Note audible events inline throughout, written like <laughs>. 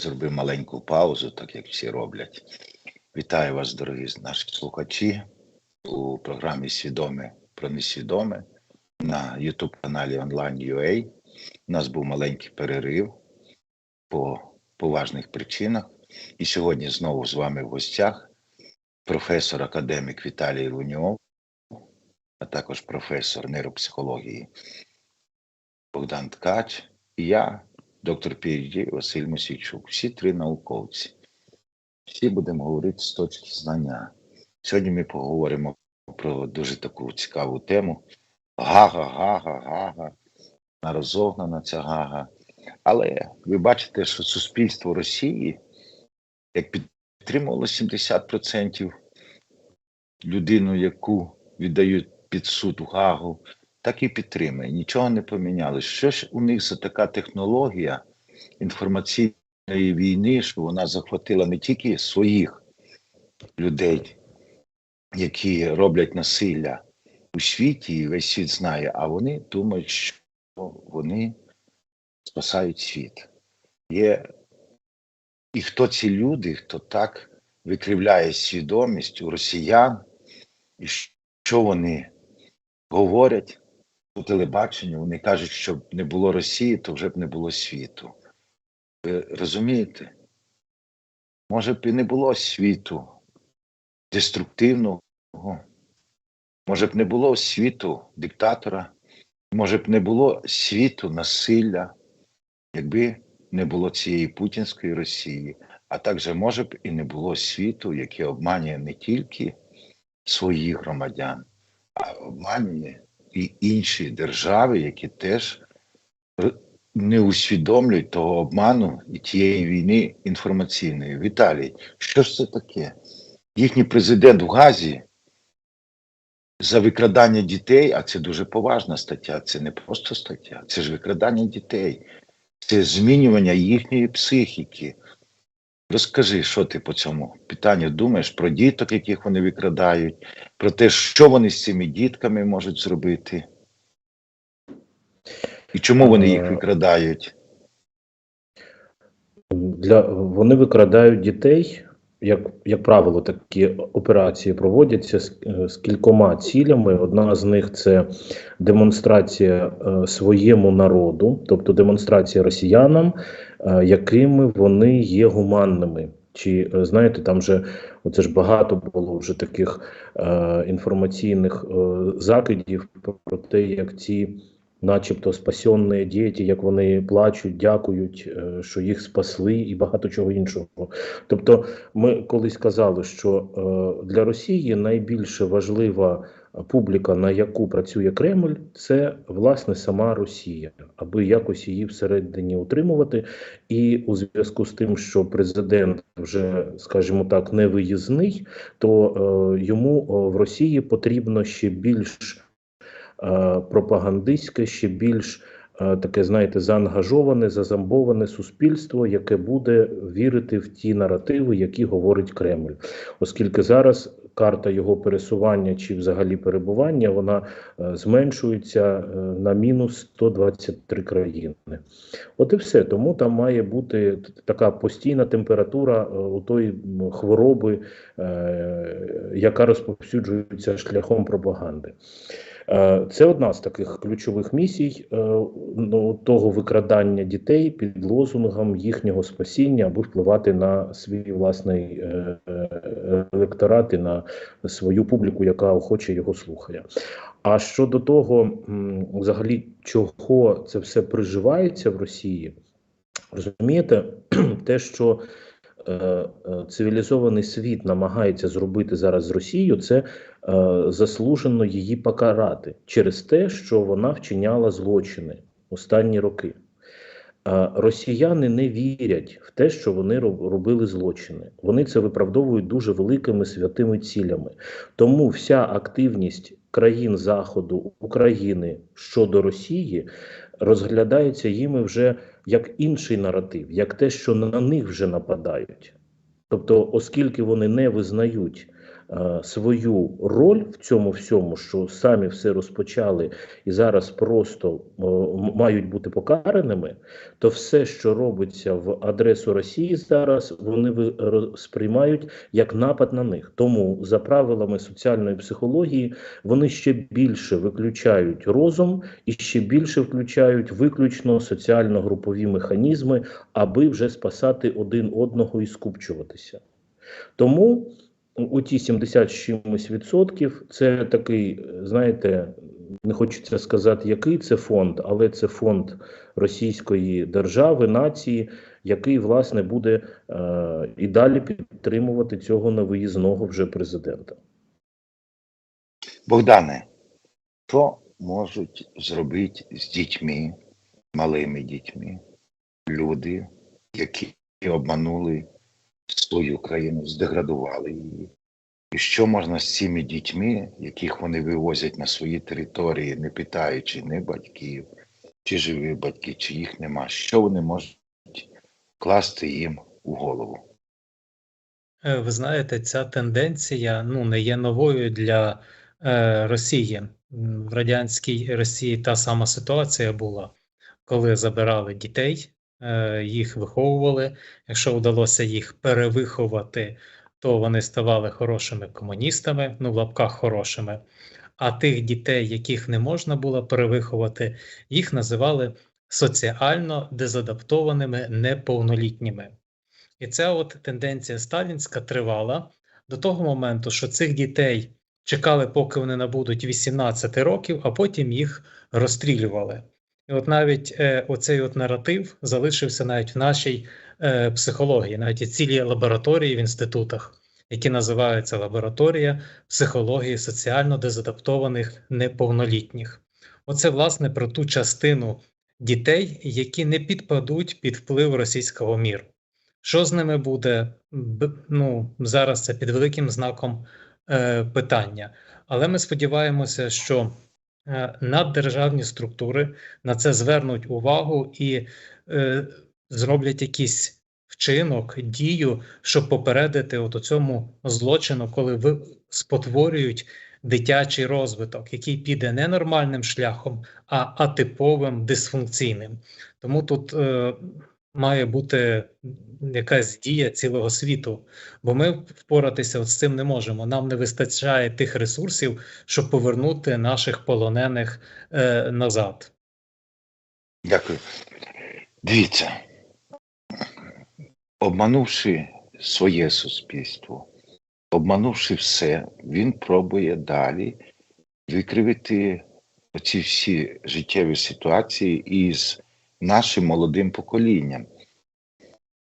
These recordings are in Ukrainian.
Зробив маленьку паузу, так як всі роблять. Вітаю вас, дорогі наші слухачі, у програмі Свідоме про несвідоме на youtube каналі Online.ua. У нас був маленький перерив по поважних причинах. І сьогодні знову з вами в гостях професор академік Віталій Луньов, а також професор нейропсихології Богдан Ткач і я, доктор PhD Василь Мосійчук. Всі три науковці. Всі будемо говорити з точки знання. Сьогодні ми поговоримо про дуже таку цікаву тему. Гага, гага, гага. Розогнана ця гага. Але ви бачите, що суспільство Росії, як підтримувало 70% людину, яку віддають під суд у Гагу, так і підтримує. Нічого не помінялось. Що ж у них за така технологія інформаційної війни, що вона захватила не тільки своїх людей, які роблять насилля у світі, і весь світ знає, а вони думають, що вони спасають світ. Є і хто ці люди, хто так викривляє свідомість у росіян, і що вони говорять по телебаченню, вони кажуть, щоб не було Росії, то вже б не було світу. Ви розумієте? Може б і не було світу деструктивного, може б не було світу диктатора, може б не було світу насилля, якби не було цієї путінської Росії, а також може б і не було світу, який обманює не тільки своїх громадян, а обманює і інші держави, які теж не усвідомлюють того обману і тієї війни інформаційної. Віталій, що ж це таке? Їхній президент в Газі за викрадання дітей, а це дуже поважна стаття, це не просто стаття, це ж викрадання дітей, це змінювання їхньої психіки. Розкажи, що ти по цьому питанню думаєш про діток, яких вони викрадають, про те, що вони з цими дітками можуть зробити, і чому вони їх Е, викрадають? Для вони викрадають дітей. Як, як правило, такі операції проводяться з, е, з кількома цілями. Одна з них це демонстрація е, своєму народу, тобто демонстрація росіянам, е, якими вони є гуманними. Чи е, знаєте, там же оце ж багато було вже таких е, інформаційних е, закидів про те, як ці начебто спасенні діти, як вони плачуть, дякують, е, що їх спасли, і багато чого іншого. Тобто, ми колись казали, що е, для Росії найбільше важлива публіка, на яку працює Кремль, це власне сама Росія, аби якось її всередині утримувати. І у зв'язку з тим, що президент вже, скажімо так, не виїзний, то е, йому в Росії потрібно ще більш пропагандистське, ще більш е, таке, знаєте, заангажоване, зазамбоване суспільство, яке буде вірити в ті наративи, які говорить Кремль, оскільки зараз. Карта його пересування чи взагалі перебування вона е, зменшується е, на мінус 123 країни. От і все. Тому там має бути така постійна температура е, у тої хвороби, е, яка розповсюджується шляхом пропаганди. Е, Це одна з таких ключових місій е, ну, того викрадання дітей під лозунгом їхнього спасіння, аби впливати на свій власний е, електорат і на свою публіку, яка охоче його слухає. А щодо того, взагалі, чого це все приживається в Росії, розумієте, <clears throat> те, що цивілізований світ намагається зробити зараз з Росією, це е, заслужено її покарати через те, що вона вчиняла злочини останні роки. Е, Росіяни не вірять в те, що вони робили злочини. Вони це виправдовують дуже великими святими цілями. Тому вся активність країн Заходу, України щодо Росії розглядається їми вже як інший наратив, як те, що на них вже нападають. Тобто, оскільки вони не визнають свою роль в цьому всьому, що самі все розпочали і зараз просто е, мають бути покараними, то все, що робиться в адресу Росії зараз, вони ви- сприймають як напад на них. Тому за правилами соціальної психології вони ще більше виключають розум і ще більше включають виключно соціально-групові механізми, аби вже спасати один одного і скупчуватися. Тому у ті 70 чимось відсотків це такий, знаєте, не хочеться сказати, який це фонд, але це фонд Російської держави, нації, який власне буде е, і далі підтримувати цього невиїзного вже президента. Богдане, що можуть зробити з дітьми, малими дітьми, люди, які обманули свою країну, здеградували її? І що можна з цими дітьми, яких вони вивозять на свої території, не питаючи ні батьків, чи живі батьки, чи їх нема, що вони можуть класти їм у голову? Е, Ви знаєте, ця тенденція ну, не є новою для е, Росії. В радянській Росії та сама ситуація була, коли забирали дітей, їх виховували. Якщо вдалося їх перевиховати, то вони ставали хорошими комуністами, ну в лапках хорошими. А тих дітей, яких не можна було перевиховати, їх називали соціально дезадаптованими неповнолітніми. І ця от тенденція сталінська тривала до того моменту, що цих дітей чекали, поки вони набудуть 18 років, а потім їх розстрілювали. І от навіть е, оцей от наратив залишився навіть в нашій е, психології, навіть є цілі лабораторії в інститутах, які називаються лабораторія психології соціально дезадаптованих неповнолітніх. Оце власне про ту частину дітей, які не підпадуть під вплив російського міру. Що з ними буде? Ну, зараз це під великим знаком е, питання. Але ми сподіваємося, що наддержавні структури на це звернуть увагу і е, зроблять якийсь вчинок, дію, щоб попередити от цьому злочину, коли ви спотворюють дитячий розвиток, який піде не нормальним шляхом, а атиповим дисфункційним. Тому тут е, має бути якась дія цілого світу, бо ми впоратися з цим не можемо. Нам не вистачає тих ресурсів, щоб повернути наших полонених е, назад. Дякую. Дивіться, обманувши своє суспільство, обманувши все, він пробує далі викривити оці всі життєві ситуації із нашим молодим поколінням.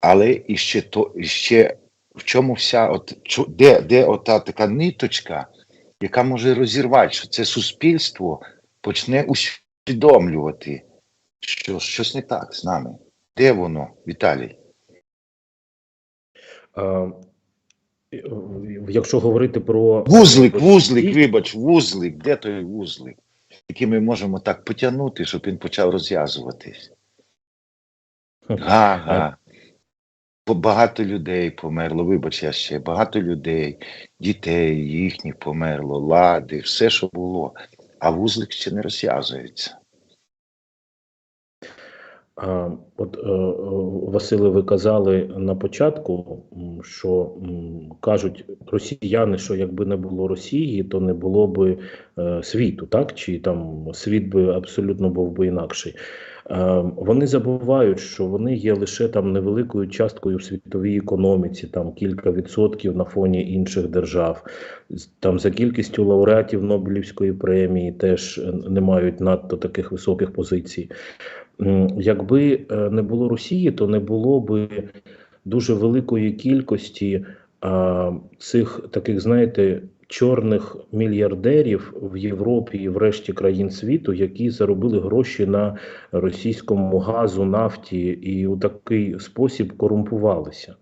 Але іще то, іще в чому вся, от, де, де ота така ниточка, яка може розірвати, що це суспільство почне усвідомлювати, що щось не так з нами. Де воно, Віталій? А, якщо говорити про Вузлик, вузлик, вибач, вузлик. Де той вузлик, який ми можемо так потягнути, щоб він почав розв'язуватись? Га-га. Багато людей померло, вибач, я ще багато людей, дітей їхніх померло, лади, все, що було. А вузлик ще не розв'язується. От, е, е, Василе, ви казали на початку, що кажуть росіяни, що якби не було Росії, то не було би е, світу, так? Чи там світ би абсолютно був би інакший. Е, вони забувають, що вони є лише там невеликою часткою в світовій економіці, там кілька відсотків на фоні інших держав. Там за кількістю лауреатів Нобелівської премії теж е, не мають надто таких високих позицій. Якби е, не було Росії, то не було би дуже великої кількості а, цих таких, знаєте, чорних мільярдерів в Європі і в решті країн світу, які заробили гроші на російському газу, нафті і у такий спосіб корумпувалися.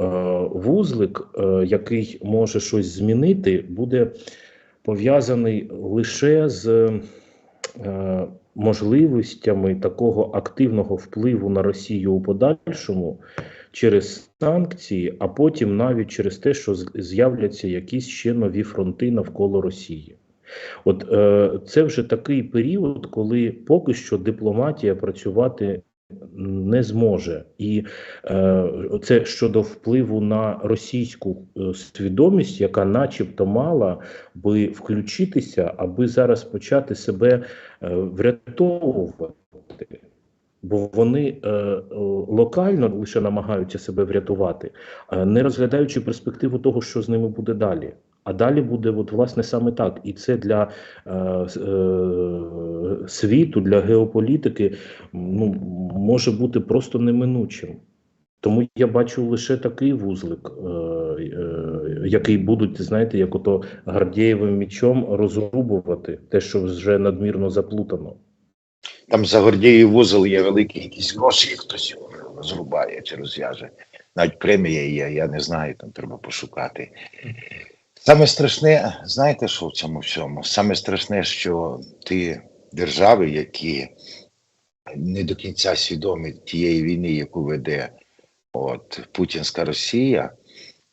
Е, Вузлик, е, який може щось змінити, буде пов'язаний лише з е, можливостями такого активного впливу на Росію у подальшому через санкції, а потім навіть через те, що з'являться якісь ще нові фронти навколо Росії. От е, це вже такий період, коли поки що дипломатія працювати не зможе, і е, це щодо впливу на російську е, свідомість, яка, начебто, мала би включитися, аби зараз почати себе е, врятовувати. Бо вони е, е, локально лише намагаються себе врятувати, е, не розглядаючи перспективу того, що з ними буде далі. А далі буде, от, власне, саме так. І це для е, е, світу, для геополітики ну, може бути просто неминучим. Тому я бачу лише такий вузлик, е, е, який будуть, знаєте, як ото Гардієвим мічом розрубувати те, що вже надмірно заплутано. Там за Гордією вузол є великі якісь гроші, хтось його зрубає чи розв'яже. Навіть премія є, я не знаю, там треба пошукати. Саме страшне, знаєте, що в цьому всьому? Саме страшне, що ті держави, які не до кінця свідомі тієї війни, яку веде от, Путінська Росія,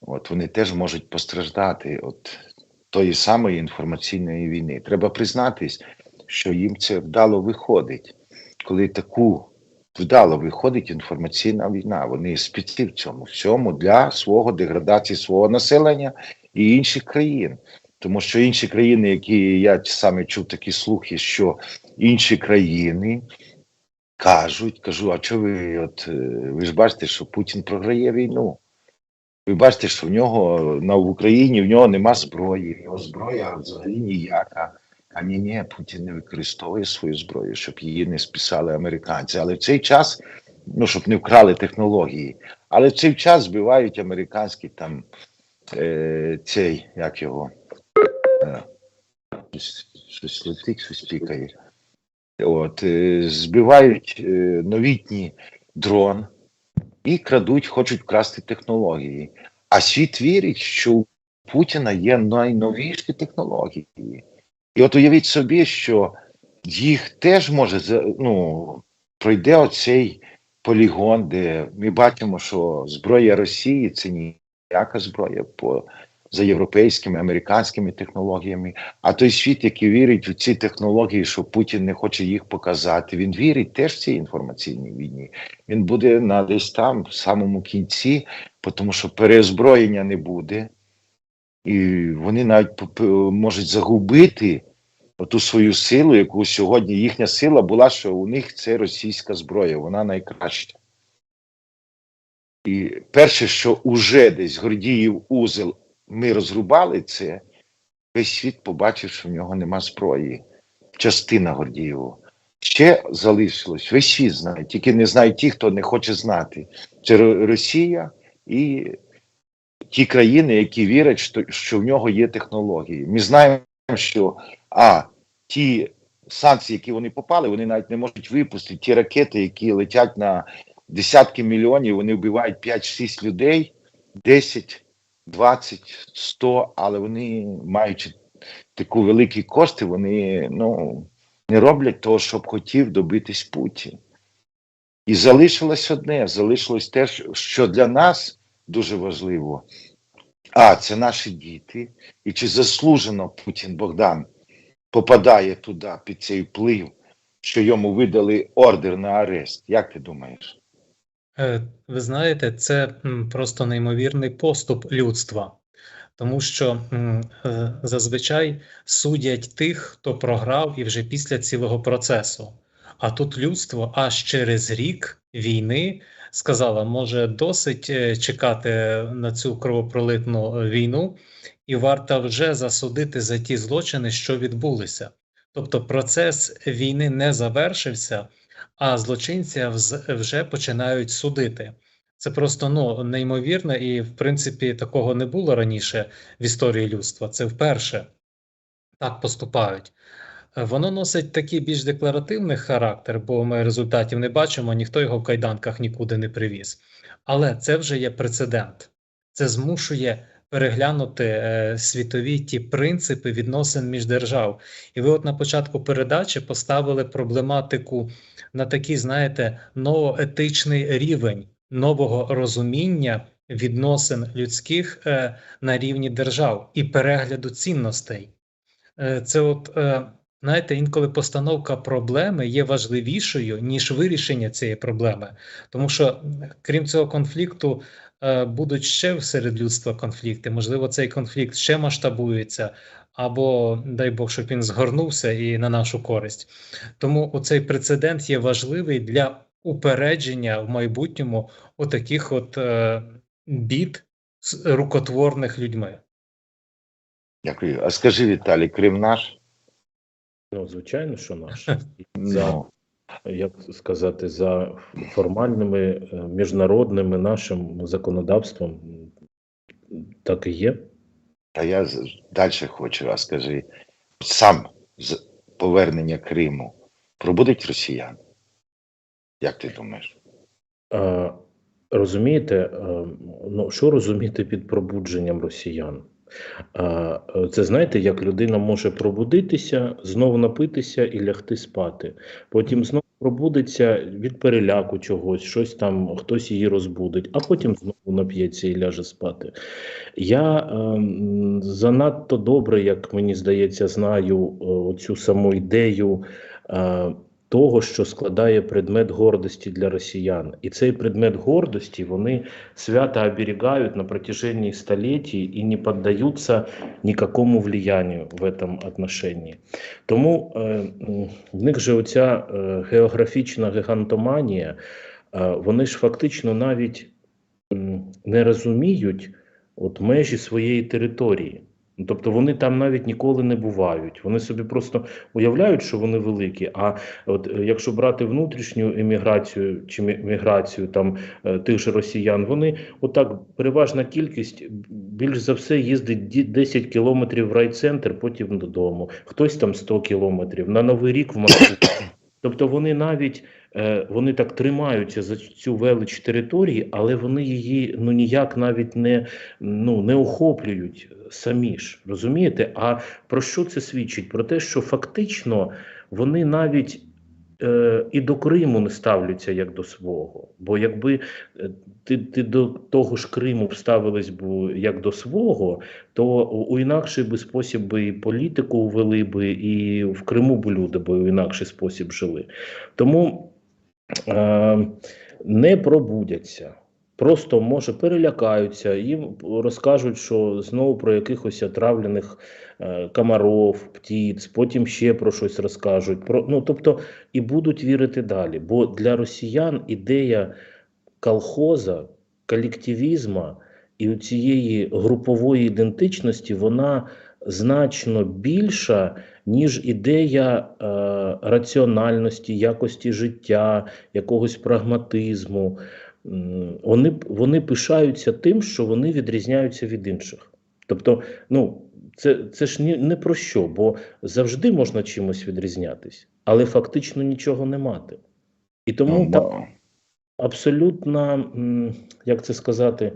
от, вони теж можуть постраждати від тої самої інформаційної війни. Треба признатись, що їм це вдало виходить. Коли таку вдало виходить інформаційна війна, вони спеці в цьому всьому для свого деградації свого населення і інших країн. Тому що інші країни, які я саме чув такі слухи, що інші країни кажуть, кажу, а що ви от е, ви ж бачите, що Путін програє війну. Ви бачите, що в нього на в Україні в нього нема зброї, в нього зброя взагалі ніяка. А ні, ні, Путін не використовує свою зброю, щоб її не списали американці. Але в цей час, ну щоб не вкрали технології, але в цей час збивають американський там е, цей, як його, е, щось, летить, щось пікає. От, е, збивають е, новітній дрон і крадуть, хочуть вкрасти технології. А світ вірить, що у Путіна є найновіші технології. І от уявіть собі, що їх теж може ну, пройде оцей полігон, де ми бачимо, що зброя Росії це ніяка зброя по, за європейськими, американськими технологіями. А той світ, який вірить в ці технології, що Путін не хоче їх показати, він вірить теж в цій інформаційній війні. Він буде на десь там, в самому кінці, тому що переозброєння не буде. І вони навіть п- можуть загубити ту свою силу, яку сьогодні їхня сила була, що у них це російська зброя, вона найкраща. І перше, що уже десь Гордіїв узел ми розрубали це, весь світ побачив, що в нього нема зброї. Частина Гордієва. Ще залишилось, весь світ знає, тільки не знають ті, хто не хоче знати. Це Росія і ті країни, які вірять, що, що в нього є технології. Ми знаємо, що а ті санкції, які вони попали, вони навіть не можуть випустити ті ракети, які летять на десятки мільйонів, вони вбивають 5-6 людей, 10, 20, 100, але вони, маючи таку великі кошти, вони ну, не роблять того, що б хотів добитись Путін. І залишилось одне: залишилось те, що для нас дуже важливо. А, це наші діти. І чи заслужено Путін Богдан попадає туди під цей вплив, що йому видали ордер на арест? Як ти думаєш? Е, Ви знаєте, це просто неймовірний поступ людства, тому що е, зазвичай судять тих, хто програв і вже після цілого процесу. А тут людство аж через рік війни сказало, може досить е, чекати на цю кровопролитну війну, і варто вже засудити за ті злочини, що відбулися. Тобто процес війни не завершився, а злочинця вже починають судити. Це просто ну, неймовірно, і в принципі такого не було раніше в історії людства. Це вперше так поступають. Воно носить такий більш декларативний характер, бо ми результатів не бачимо, ніхто його в кайданках нікуди не привіз. Але це вже є прецедент. Це змушує переглянути е, світові ті принципи відносин між держав. І ви, от на початку передачі, поставили проблематику на такий, знаєте, новоетичний рівень. нового розуміння відносин людських е, на рівні держав і перегляду цінностей. Е, Це от, е, знаєте, інколи постановка проблеми є важливішою, ніж вирішення цієї проблеми. Тому що, крім цього конфлікту, е, будуть ще серед людства конфлікти. Можливо, цей конфлікт ще масштабується, або дай Бог, щоб він згорнувся і на нашу користь. Тому оцей прецедент є важливий для упередження в майбутньому отаких от е, бід рукотворних людьми. Дякую. А скажи, Віталій, Крим наш? Ну, звичайно, що наш. Ну, як сказати, за формальними е, міжнародними нашим законодавством так і є. та я далі хочу, а скажи, сам з повернення Криму пробудить росіян? Як ти думаєш? А, розумієте, е, ну що розуміти під пробудженням росіян? Е, це знаєте, як людина може пробудитися, знову напитися і лягти спати. Потім знову пробудиться від переляку чогось, щось там, хтось її розбудить, а потім знову нап'ється і ляже спати. Я ем, занадто добре, як мені здається, знаю е, оцю саму ідею. Е, того, що складає предмет гордості для росіян. І цей предмет гордості вони свято оберігають на протяжении столетий і не піддаються никакому влиянию в этом отношении. Тому е, в них же оця е, географічна гігантоманія, е, вони ж фактично навіть м, не розуміють от межі своєї території. Ну, Тобто вони там навіть ніколи не бувають. Вони собі просто уявляють, що вони великі. А от е, якщо брати внутрішню еміграцію чи міграцію там е, тих же росіян, вони отак переважна кількість більш за все їздить 10 кілометрів в райцентр, потім додому. Хтось там 100 кілометрів на новий рік в Москву. Тобто вони навіть е, вони так тримаються за цю велич території, але вони її ну ніяк навіть не, ну, не охоплюють самі ж. Розумієте? А про що це свідчить? Про те, що фактично вони навіть е, і до Криму не ставляться як до свого. Бо якби е, ти, ти до того ж Криму вставились б як до свого, то у інакший би спосіб би і політику ввели би, і в Криму б люди би у інакший спосіб жили. Тому е, не пробудяться. Просто може перелякаються, їм розкажуть, що знову про якихось отравлених е, комаров, птиць, потім ще про щось розкажуть. Про, ну, тобто, і будуть вірити далі. Бо для росіян ідея колхоза, колективізму і цієї групової ідентичності вона значно більша, ніж ідея е, раціональності, якості життя, якогось прагматизму. Вони, вони пишаються тим, що вони відрізняються від інших. Тобто, ну, це, це ж ні, не про що, бо завжди можна чимось відрізнятись, але фактично нічого не мати. І тому Ну, ну, абсолютно, як це сказати,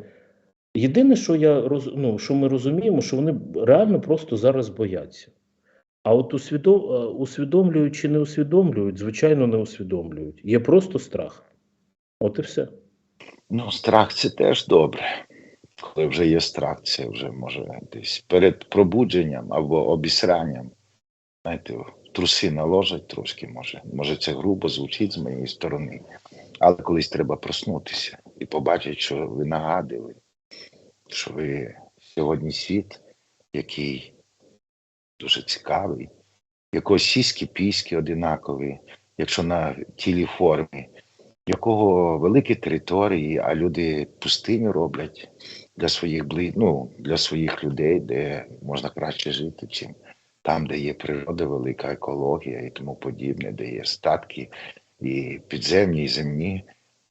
єдине, що я роз, ну, що ми розуміємо, що вони реально просто зараз бояться. А от усвідом, е, усвідомлюють чи не усвідомлюють, звичайно, не усвідомлюють. Є просто страх. От і все. Ну, страх це теж добре. Коли вже є страх, це вже може десь перед пробудженням або обісранням. Знаєте, труси наложать трошки, може. Може, це грубо звучить з моєї сторони. Але колись треба проснутися і побачити, що ви нагадили, що ви сьогодні світ, який дуже цікавий, якого сіськи піськи одинакові, якщо на тілі формі, якого великі території, а люди пустиню роблять для своїх ну, для своїх людей, де можна краще жити, чим там, де є природа, велика екологія і тому подібне, де є статки і підземні, і земні,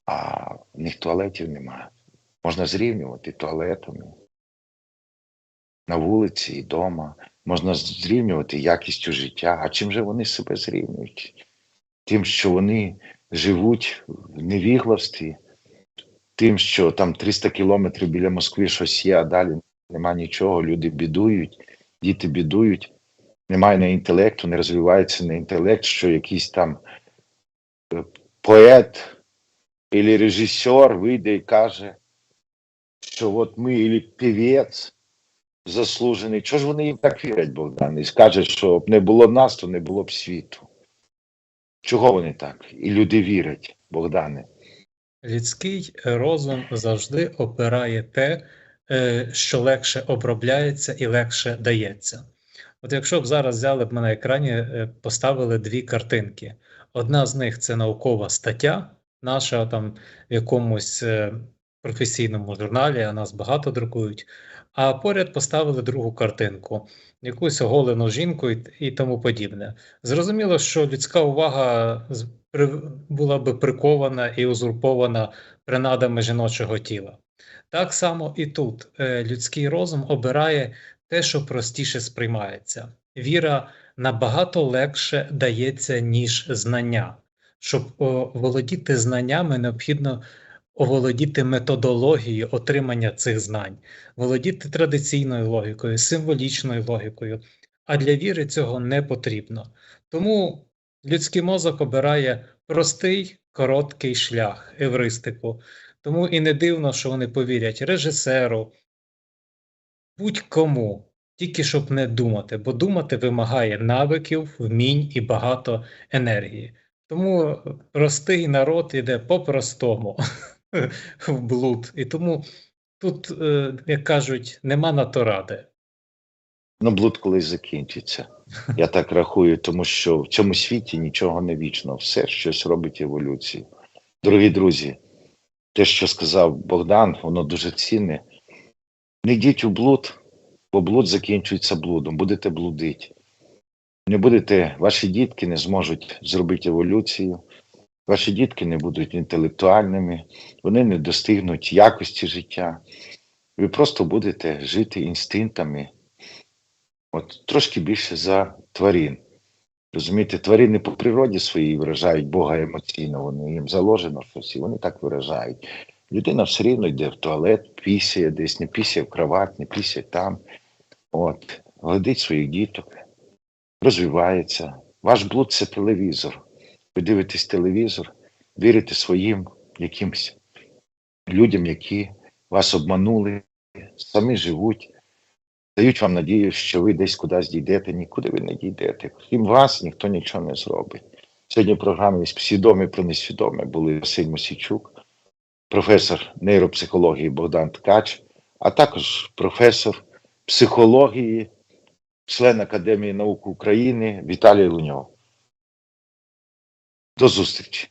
а в них туалетів немає. Можна зрівнювати туалетами на вулиці і вдома. Можна зрівнювати якістю життя. А чим же вони себе зрівнюють? Тим, що вони живуть в невігластві, тим, що там 300 кілометрів біля Москви щось є, а далі нема нічого, люди бідують, діти бідують, немає на інтелекту, не розвивається на інтелект, що якийсь там е, поет або режисер вийде і каже, що от ми, і півець заслужений. Чого ж вони їм так вірять, Богдан? І скаже, що б не було нас, то не було б світу. Чого вони так? І люди вірять, Богдане. Людський розум завжди обирає те, е, що легше обробляється і легше дається. От якщо б зараз взяли б на екрані, е, поставили дві картинки. Одна з них це наукова стаття, наша там в якомусь е, професійному журналі, а нас багато друкують. А поряд поставили другу картинку, якусь оголену жінку і, і тому подібне. Зрозуміло, що людська увага була би прикована і узурпована принадами жіночого тіла. Так само і тут Е, людський розум обирає те, що простіше сприймається. Віра набагато легше дається, ніж знання. Щоб о, володіти знаннями, необхідно оволодіти методологією отримання цих знань, володіти традиційною логікою, символічною логікою. А для віри цього не потрібно. Тому людський мозок обирає простий, короткий шлях, евристику. Тому і не дивно, що вони повірять режисеру, будь-кому, тільки щоб не думати, бо думати вимагає навиків, вмінь і багато енергії. Тому простий народ іде по-простому <laughs> <laughs> в блуд. І тому тут, е, як кажуть, нема на то ради. Ну, блуд колись закінчиться. Я так рахую, тому що в цьому світі нічого не вічно. Все щось робить еволюцію. Дорогі друзі, те, що сказав Богдан, воно дуже цінне. Не йдіть у блуд, бо блуд закінчується блудом. Будете блудити. Не будете, ваші дітки не зможуть зробити еволюцію, ваші дітки не будуть інтелектуальними, вони не достигнуть якості життя. Ви просто будете жити інстинктами, от трошки більше за тварин. Розумієте, тварини по природі своїй виражають Бога емоційно, вони їм заложено щось, і вони так виражають. Людина все рівно йде в туалет, пісяє десь, не пісяє в кровать, не пісяє там. От, глядить своїх діток, розвивається. Ваш блуд це телевізор. Ви дивитесь телевізор, вірите своїм якимсь людям, які вас обманули, самі живуть, дають вам надію, що ви десь кудись дійдете, нікуди ви не дійдете. Крім вас ніхто нічого не зробить. Сьогодні в програмі «Свідомі про несвідоме були Василь Мосійчук, професор нейропсихології Богдан Ткач, а також професор психології, член Академії наук України Віталій Луньов. До зустрічі!